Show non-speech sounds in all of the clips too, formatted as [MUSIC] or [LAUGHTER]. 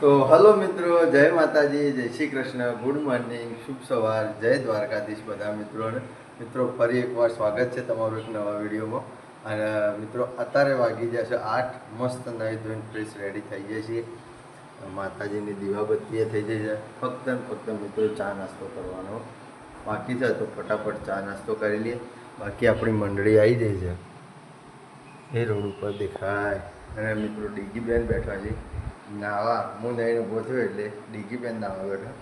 તો હલો મિત્રો, જય માતાજી, જય શ્રી કૃષ્ણ. ગુડ મોર્નિંગ શુભ સવાર. જય દ્વારકાધીશ બધા મિત્રોને મિત્રો, ફરી એકવાર સ્વાગત છે તમારું એક નવા વિડીયોમાં. અને મિત્રો, અત્યારે વાગી જશે આઠ. મસ્ત નાહી ધોઈને ફ્રેશ રેડી થઈ જાય છીએ માતાજીની દીવાબત્તી થઈ જાય છે. ફક્ત ફક્ત મિત્રો, ચા નાસ્તો કરવાનો બાકી છે. તો ફટાફટ ચા નાસ્તો કરી લઈએ. બાકી આપણી મંડળી આવી જાય છે. એ રોડ ઉપર દેખાય. અને મિત્રો ડીગી બેન બેઠા છે. નાવા હું નહીં ઊભો થયો એટલે ડીગી બેન નાવા બેઠા.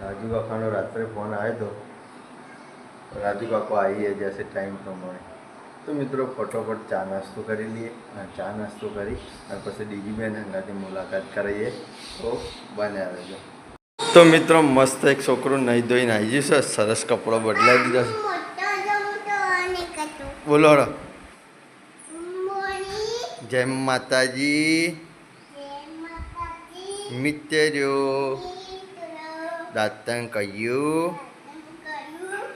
રાજુ કાકાનો રાત્રે ફોન આવ્યો તો રાજુ કાકો આવી જશે ટાઈમ પ્રમાણે. તો મિત્રો ફટોફટ ચા નાસ્તો કરી લઈએ. અને ચા નાસ્તો કરી અને પછી ડીગી બેન એનાથી મુલાકાત કરાવીએ. તો બને આવે છે તો મિત્રો મસ્ત એક છોકરો નહીં ધોઈને આવી જશે સરસ કપડો બદલાઈ દીધો છે. બોલો. જય માતાજી. મિત્રો દાંતણ કહ્યું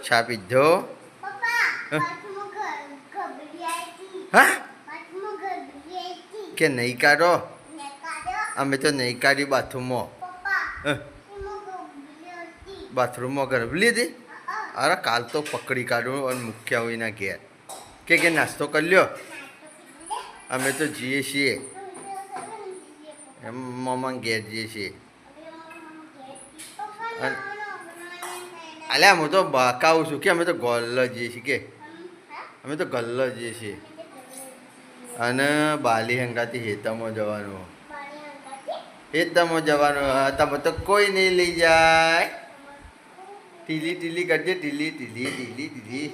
છા પીધો હા કે નહીં કાઢો અમે તો નહીં કાઢી બાથરૂમમાં બાથરૂમમાં ગરબી લીધી અરે કાલ તો પકડી કાઢું અને મૂક્યા હોય ના ઘેર કે કે નાસ્તો કરી લ્યો અમે તો જઈએ છીએ એમ મમ્મા ઘેર જઈએ છીએ. અલ્યા હું તો બકાવું છું. કે અમે તો ગોલ્લ જઈએ છીએ કે? અમે તો ગલ્લ જઈએ છીએ. અને બાલી હંગાથી હેતામાં જવાનું. હેતામાં જવાનું. તમે તો કોઈ નહીં લઈ જાય. ટીલી ટીલી કરજે ટીલી ટીલી ટીલી ટીલી.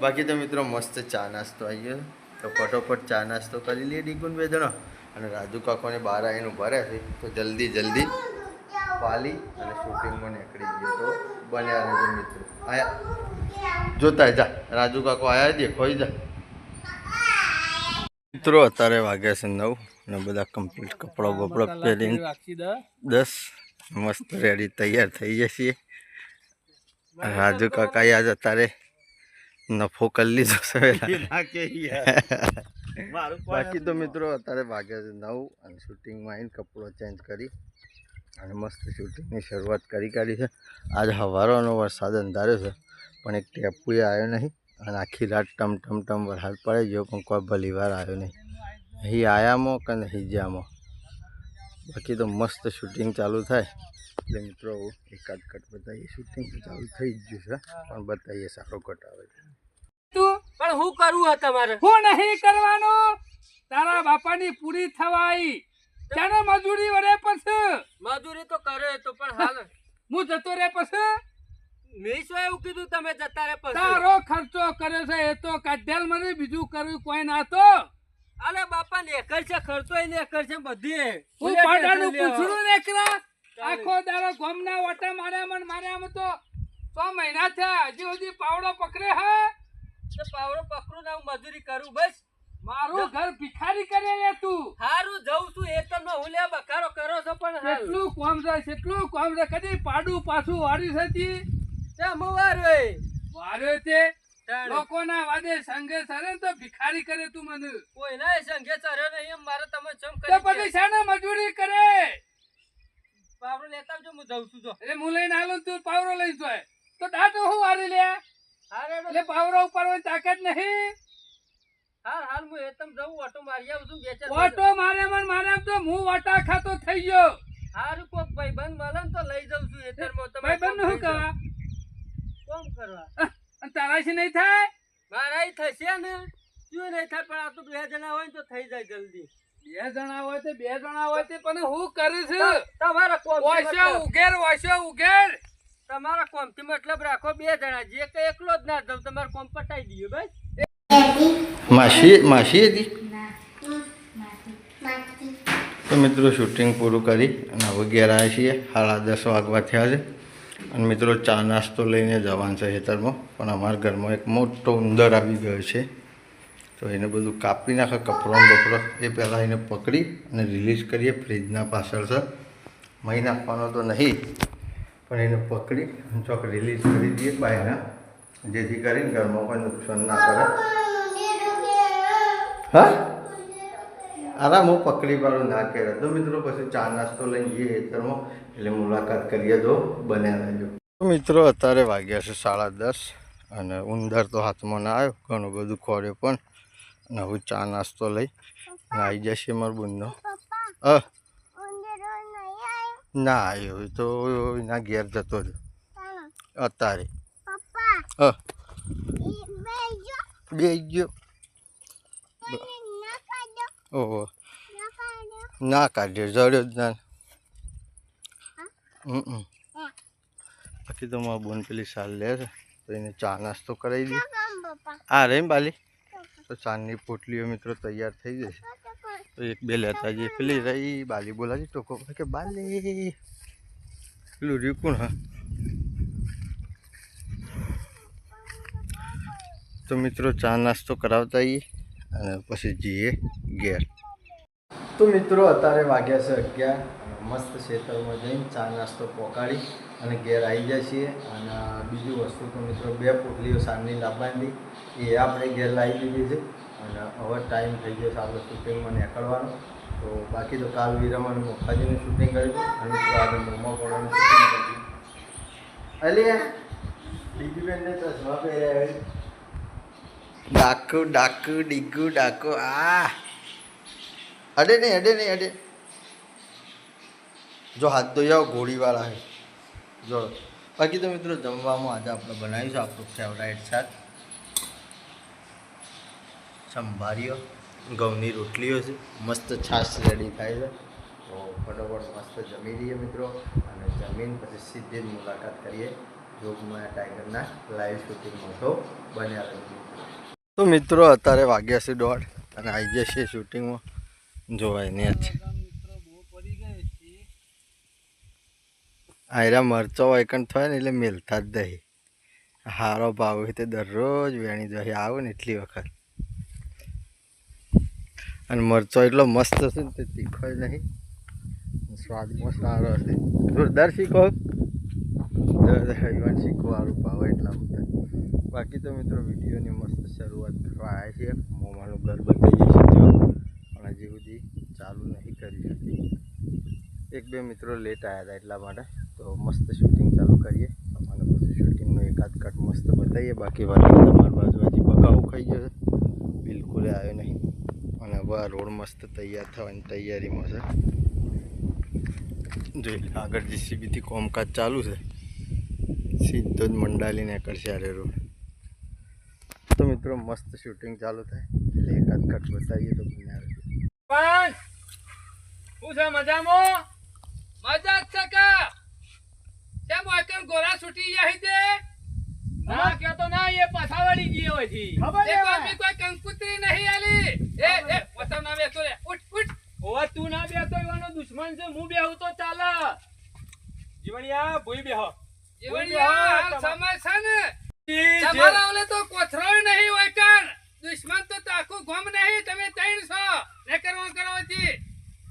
બાકી તો મિત્રો મસ્ત ચા નાસ્તો આવી ગયો. તો ફટોફટ ચા નાસ્તો કરી લઈએ ડીગુન બે જણો. અને રાજુ કાકોને બહાર આવીને ઊભા રહ્યા છે તો જલ્દી જલ્દી પાલી અને શૂટિંગમાં નીકળી ગયો તો બન્યા રહેજો મિત્રો. આયા. જોતા જા. રાજુ કાકો આયા દેખો જા. મિત્રો અત્યારે વાગ્યા છે નવ અને બધા કમ્પ્લીટ કપડો બપડો પહેરીને દસ. મસ્ત રેડી તૈયાર થઈ જશે. રાજુ કાકા આજ અત્યારે નફો કરી લીધો છે [LAUGHS] બાકી તો મિત્રો અત્યારે વાગ્યા છે નવ અને શૂટિંગમાં આવીને કપડો ચેન્જ કરી અને મસ્ત શૂટિંગની શરૂઆત કરી કાઢી છે. આજ હવારોનો વરસાદ અંધાર્યો છે પણ એક ટેપુએ આવ્યો નહીં અને આખી રાત ટમ ટમ ટમ વરસાદ પડે ગયો પણ કોઈ ભલી વાર આવ્યો નહીં. અહીં આયામાં કે નહીં જ્યાંમાં? બાકી તો મસ્ત શૂટિંગ ચાલુ થાય. એટલે મિત્રો એકાદ કટ બતાવીએ. શૂટિંગ તો ચાલુ થઈ જ ગયું છે પણ બતાવીએ સારો કટ આવે છે પણ હું કરવું હે તમારે? હું નહીં કરવાનું. તારા બાપાની પૂરી થવાઈ. ચાને મજૂરી વડે પછી? મજૂરી તો કરે તો પણ હાલ. હું જતો રે પછી? મેં શું એવું કીધું તમે જતા રે પછી? તારો ખર્ચો કર્યો છે એ તો કાઢ્યાલ મને બીજું કર્યું કોઈ ના તો. અરે બાપા નેકર છે ખર્ચો એ નેકર છે બધી હું પાડાનું પૂછડું નેકરા? આખો દાડો ગોમના ઓટા માર્યા મન માર્યા તો. છ મહિના થયા હજી હજી પાવડો પકડે હા? પાવડો પકડું ને હું મજૂરી કરું બસ. મારું ઘર ભિખારી કરે લે તું. હારું જઉં છું એ તો હું લે બકારો કરો છો પણ કેટલું કોમ છે કેટલું કોમ છે કદી પાડું પાછું હતી ચા મુવાર રે વાર્યો તે લોકોના વાદે સંગે સરે તો ભિખારી કરે તું મને. કોઈ ના સંગે ચર્યો નહીં એમ મારે તમે ચમ તો પછી શાને મજૂરી કરે? પાવરો લેતા આવજો હું જઉં છું જો. એટલે હું લઈને આલું તું પાવરો લઈ જોય. તો દાંત હું વારી લે? એટલે પાવરો ઉપાડવાની તાકાત નહીં. હાલ હાલ હું એતમ જવું ઓટો મારી આવું છું બે ચાર ઓટો મારે મન મારે તો હું વાટા ખાતો થઈ ગયો. હારું કોક ભાઈબંધ મળે તો લઈ જાઉં છું એતરમાં તમે ભાઈ બંધ શું કરવા કોમ કરવા? તારા છે નહીં થાય? મારા થશે ને. શું નહીં થાય પણ આ તો બે જણા હોય તો થઈ જાય જલ્દી. બે જણા હોય તો બે જણા હોય તે પણ હું કરું છું? તમારા કોમ વાસ્યો ઉઘેર વાસ્યો ઉઘેર. તમારા કોમથી મતલબ રાખો બે જણા, જે કે એકલો જ ના જાવ તમારે કોમ પટાઈ દઈએ, બસ. માસી માસી હતી તો મિત્રો શૂટિંગ પૂરું કરી અને હવે ઘેર આવ્યા છીએ. સાડા દસ વાગવા થયા છે. અને મિત્રો ચા નાસ્તો લઈને જવાનું છે ખેતરમાં. પણ અમારા ઘરમાં એક મોટો ઉંદર આવી ગયો છે. તો એને બધું કાપી નાખે કપડો બપડો એ પહેલાં એને પકડી અને રિલીઝ કરીએ ફ્રીજના પાછળ સર મહી નાખવાનો તો નહીં. પણ એને પકડી ચોક રિલીઝ કરી દઈએ બાયના. જેથી કરીને ઘરમાં કોઈ નુકસાન ના કરે. હા? આરામ હું પકડી પાડું ના કર્યા તો મિત્રો પછી ચા નાસ્તો લઈને જઈએ ખેતરમાં એટલે મુલાકાત કરીએ તો બન્યા રહેજો. મિત્રો અત્યારે વાગ્યા છે સાડા દસ અને ઉંદર તો હાથમાં ના આવ્યો. ઘણું બધું ખોર્યો પણ. અને હું ચા નાસ્તો લઈ. આવી જશે મારો બુંદો અ ના આવ્યો તો એના ઘેર જતો રહ્યો. અત્યારે. બે ગયો ઓહો. ના કાઢ્યો જડ્યો જ ના. બાકી તો મારા બોન પેલી સાલ લે છે તો એને ચા નાસ્તો કરાવી દઈએ આ રે બાલી? તો ચાની પોટલીઓ મિત્રો તૈયાર થઈ જશે. એક બે લેતા જઈએ. પેલી રહી, બાલી બોલાજી ટોકો કે બાલી. પેલું રહ્યું હા? તો મિત્રો, ચા નાસ્તો કરાવતા આવીએ અને પછી જઈએ ઘેર. તો મિત્રો, અત્યારે વાગ્યા છે અગિયાર મસ્ત ખેતરમાં જઈને ચા નાસ્તો પોકાડી અને ઘેર આવી જાય છીએ. અને બીજું વસ્તુ તો મિત્રો, બે પોટલીઓ સાંજની લાંબાની એ આપણે ઘેર લાવી દીધી છે. અને હવે ટાઈમ થઈ ગયો છે આપણે શૂટિંગમાં નીકળવાનો. તો બાકી તો કાલ વિરમ અને મોખાજીનું શૂટિંગ કર્યું અને મિત્રો આજે મોમા પડવાનું શૂટિંગ કર્યું અલી ડીજીબેનને ચશ્મા પહેર્યા ડાકુ ડાકુ, ડીગુ, ડાકુ આ અડે નહીં અડે નહીં, અડે જો હાથ ધોઈ આવો ઘોડીવાળા હે જો. બાકી તો મિત્રો, જમવામાં આજે આપણે બનાવીશું આપણું ફેવરાઇટ શાક. સંભારીઓ ઘઉંની રોટલીઓ છે. મસ્ત છાશ રેડી થાય છે. તો ફટોફટ મસ્ત જમી લઈએ મિત્રો. અને જમીન પછી સીધી જ મુલાકાત કરીએ. જોગમાં ટાઈગરના લાઈવ શૂટિંગમાં તો બન્યા રહીએ તો મિત્રો અત્યારે વાગ્યા છે દોઢ. અને આવી જશે શૂટિંગમાં જોવાય ને જ. આયરા મરચો વાયકણ થાય ને એટલે મેલતા જ દહીં. હારો ભાવ હોય તે દરરોજ વેણી દહીં. આવે ને એટલી વખત. અને મરચો એટલો મસ્ત હશે ને તે તીખો નહીં. નહીં સ્વાદમાં સારો હશે જોરદાર શીખો. રવિવાર શીખવાળું ભાવે એટલા બધા બાકી તો મિત્રો વિડીયોની મસ્ત શરૂઆત કરવા આવ્યા છીએ મોમાનું ઘર બતાવી જશે પણ હજી સુધી ચાલુ નહીં કરી હતી. એક બે મિત્રો લેટ આવ્યા હતા એટલા માટે. તો મસ્ત શૂટિંગ ચાલુ કરીએ. અને પછી શૂટિંગનો એકાદ કટ મસ્ત બતાવીએ. બાકી વાળી તમારી બાજુ હજી બગાવું ખાઈ ગયો બિલકુલ આવ્યો નહીં. અને હવે આ રોડ મસ્ત તૈયાર થવાની તૈયારીમાં છે. જોઈ આગળ જીસીબીથી કોમકાજ ચાલુ છે, સીધો જ મંડાલી નીકળશે આરે રોડ. તો મિત્રો, મસ્ત શૂટિંગ ચાલુ થાય. એટલે એકાદ કટ બતાવીએ તો બન્યા રહેજો. છે, મજામાં? મજા જ છે કે? કેમ વાયકણ ગોરા છૂટી જાય છે? એ પાછા વળી ગયો હોયથી તે કોઈ કોઈ કંકુતરી નહીં આલી એ એ વતન ના બેસો રે ઉઠ ઉઠ. ઓવા તું ના બેતો એવાનો દુશ્મન છે હું બેહું તો ચાલે. જીવણિયા ભૂઈ બેહો. જીવણિયા સમય છે ને. તમારા ઓલે તો કોથરોય નહીં વાયકણ દુશ્મન તો આખું ગોમ નહીં તમે ત્રણ છો ને કરવા કરવાથી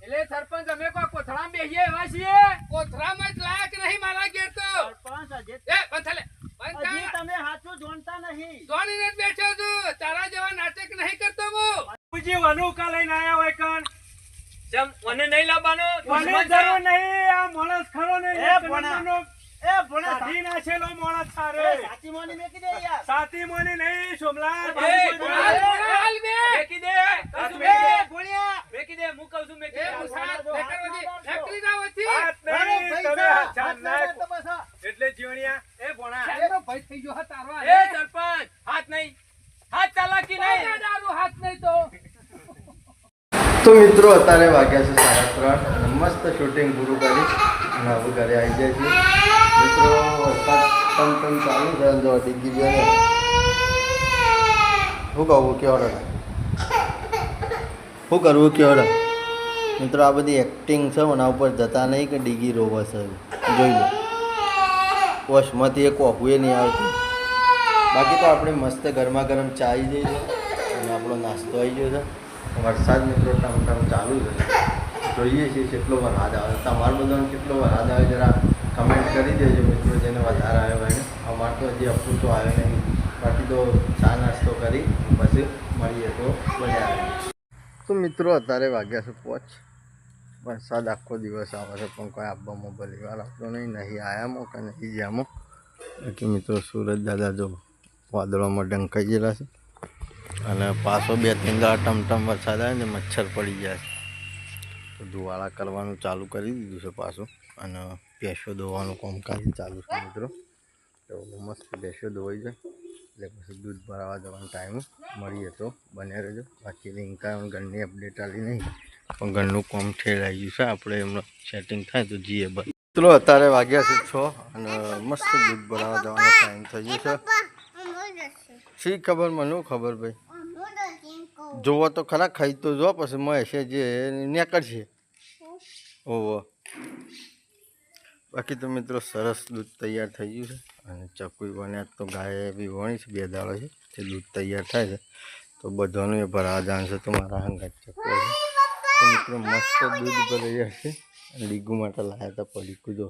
એટલે સરપંચ અમે કોઈ કોથળામાં બેસીએ એવા છીએ કોથરામાં જ લાયક નહીં મારા ઘેર તો સરપંચ હજી એ બંધ લે બંધ હજી કર. તમે સાચું જોણતા નહીં ધોનીને જ બેઠો છું તારા જેવા નાટક નહીં કરતો હું પૂજી વાનું કા લઈને આયા હોય કણ જેમ મને નહીં લાવવાનો મને દુશ્મન જરૂર છે. નહીં આ માણસ ખરો નહીં એ એક ભણા. નંબરનો એ નાખેલો માણસ સારે સાચી મોની મેકી દે યાર. સાતી મોની નહીં સોમલા એ, હાલ, હાલ બે. મેકી દે. કહું છું મેકી દે. હું કહું છું મેકી દે. મુસાદ જો, નકર હાથ વધી, ના. હાથ નહીં, ભાઈ તમે હાથ ના એટલે જીવણિયા. એ ભણા. ચાલનો ભાઈ થઈ ગયો હા તારો એ સરપંચ હાથ નહીં. હાથ ચાલાકી નહીં. દારૂ હાથ નહીં તો. તો મિત્રો અત્યારે વાગ્યા છે સાડા ત્રણ. મસ્ત શૂટિંગ પૂરું કરી અને હવે ઘરે આવી જાય છે. મિત્રો ટન ટન ચાલુ છે જો ડીગી બે શું કહું કે ઓર્ડર શું કરવું કે ઓર્ડર મિત્રો, આ બધી એક્ટિંગ છે, એના ઉપર જતા નહીં કે ડીગી રોવે છે. જોઈ લો. વશમાંથી એક કોફુએ નહીં આવતું. બાકી તો આપણે મસ્ત ગરમા ગરમ ચા આવી જઈ છે. અને આપણો નાસ્તો આવી ગયો છે. વરસાદ મિત્રો ટમ ટમ ચાલુ છે. જોઈએ છીએ કેટલો વરસાદ આવે. તમારો બધાને કેટલો વરસાદ આવે, જરા કમેન્ટ કરી દેજો મિત્રો જેને વધારે આવ્યો હોય ને અમારે તો હજી અપૂર તો આવ્યો નહીં. બાકી તો ચા નાસ્તો કરી, પછી મળીએ તો રહીએ. તો મિત્રો અત્યારે વાગ્યા છે પહોંચ વરસાદ આખો દિવસ આવે છે, પણ કોઈ આપવામાં ભલે વાર આવતો નહીં નહીં આયામો કે નહીં જ્યામો બાકી મિત્રો સુરત દાદા જો વાદળોમાં ઢંકાઈ ગયેલા છે. અને પાછો બે ત્રણ દાડા ટમટમ વરસાદ આવે ને મચ્છર પડી જાય છે. તો ધુવાળા કરવાનું ચાલુ કરી દીધું છે પાછું. અને ભેંસો દોવાનું કામકાજ ચાલુ છે મિત્રો. તો મસ્ત ભેંસો દોવાઈ જાય. એટલે પછી દૂધ ભરાવા જવાનો ટાઈમ મળીએ તો બને રહેજો. બાકી લિંકા ઘરની અપડેટ આવી નહીં. પણ ઘરનું કામ ઠેરાઈ ગયું છે. આપણે એમનું સેટિંગ થાય તો જઈએ બસ. મિત્રો, અત્યારે વાગ્યા છે છ અને મસ્ત દૂધ ભરાવા જવાનો ટાઈમ થઈ ગયો છે. શી ખબર મને? ખબર ભાઈ? જોવો તો ખરા, ખાઈ તો જો, પછી મહેશે જે નીકળશે ઓહો. બાકી તો મિત્રો સરસ દૂધ તૈયાર થઈ ગયું છે. અને ચકુઈ બન્યા તો ગાય બી વણી છે બે દાડો છે. તે દૂધ તૈયાર થાય છે તો બધાનું એ ભરા જાણશે તો મારા હંગાત ચકુ છે. તો મિત્રો મસ્ત દૂધ ભરાઈ અને ડીગુ માટે લાયા હતા પડીકું જો.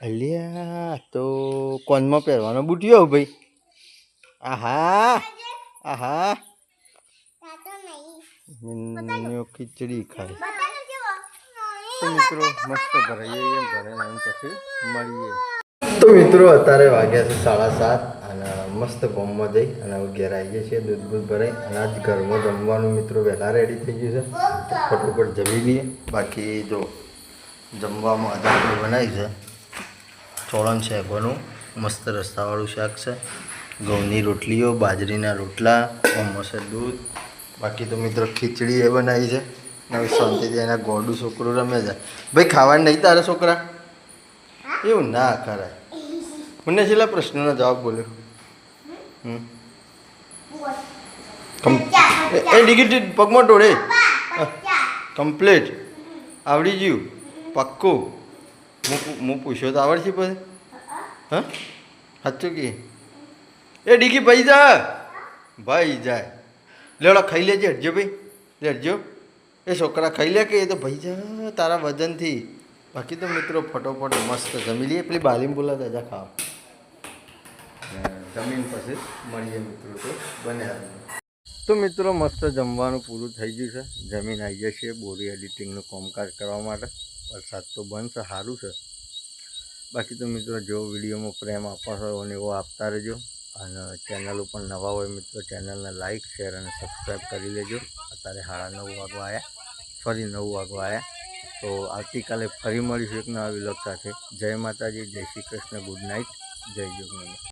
અલ્યા તો કોનમાં પહેરવાનો બુટ્યો ભાઈ? આહા આહા. ખીચડી ખાય. તો મિત્રો, મસ્ત ભરાઈએ, એમ ભરાઈને એમ પછી મળીએ. તો મિત્રો, અત્યારે વાગ્યા છે સાડા સાત અને મસ્ત ગોમમાં જઈ અને ઘેર આવીએ છીએ, દૂધ દૂધ ભરાઈ અને આજ ઘરમાં જમવાનું મિત્રો વહેલા રેડી થઈ ગયું છે. ફટોફટ જમી લઈએ. બાકી જો જમવામાં આપણે બનાવી છે ચોળણ શેકોનું મસ્ત રસ્તાવાળું શાક છે. ઘઉંની રોટલીઓ, બાજરીના રોટલા મસ્ત દૂધ. બાકી તો મિત્રો ખીચડી એ બનાવી છે. નવી શાંતિથી એના ગોડું છોકરું રમે છે. ભાઈ, ખાવાનું નહીં તારા છોકરા? એવું ના કરાય. મને છેલ્લા પ્રશ્નનો જવાબ બોલ્યો. એ- ડિગિટ પગમાં ટોળે. કમ્પ્લીટ આવડી ગયું. પક્કું. હું પૂછ્યો તો આવડશે પછી? હા? સાચું કે? એ ડીગી ભાઈ જા. ભાઈ જાય. લેવડો ખાઈ લેજે, હટજો ભાઈ. હટજો. એ છોકરા ખાઈ લે કે? એ તો ભાઈ જા તારા વજનથી. બાકી તો મિત્રો ફટોફટ મસ્ત જમી લઈએ. પેલી બાલીમ બોલા દાદા ખાવ. જમીન પછી મળીએ મિત્રો તો. બને તો મિત્રો મસ્ત જમવાનું પૂરું થઈ ગયું છે. જમીન આવી જશે બોરી એડિટિંગનું કામકાજ કરવા માટે. વરસાદ તો બંધ છે સારું છે. બાકી તો મિત્રો જો વિડીયોમાં પ્રેમ આપવા હોય અને એવો આપતા રહેજો. અને ચેનલ ઉપર નવા હોય મિત્રો ચેનલને લાઇક શેર અને સબસ્ક્રાઈબ કરી લેજો. અત્યારે સાડા નવ વાગવા આવ્યા ફરી નવ આવ્યા તો આવતીકાલે ફરી મળીશું એક નવા વિલોક સાથે જય માતાજી, જય શ્રી કૃષ્ણ, ગુડ નાઇટ, જય જોગનંદ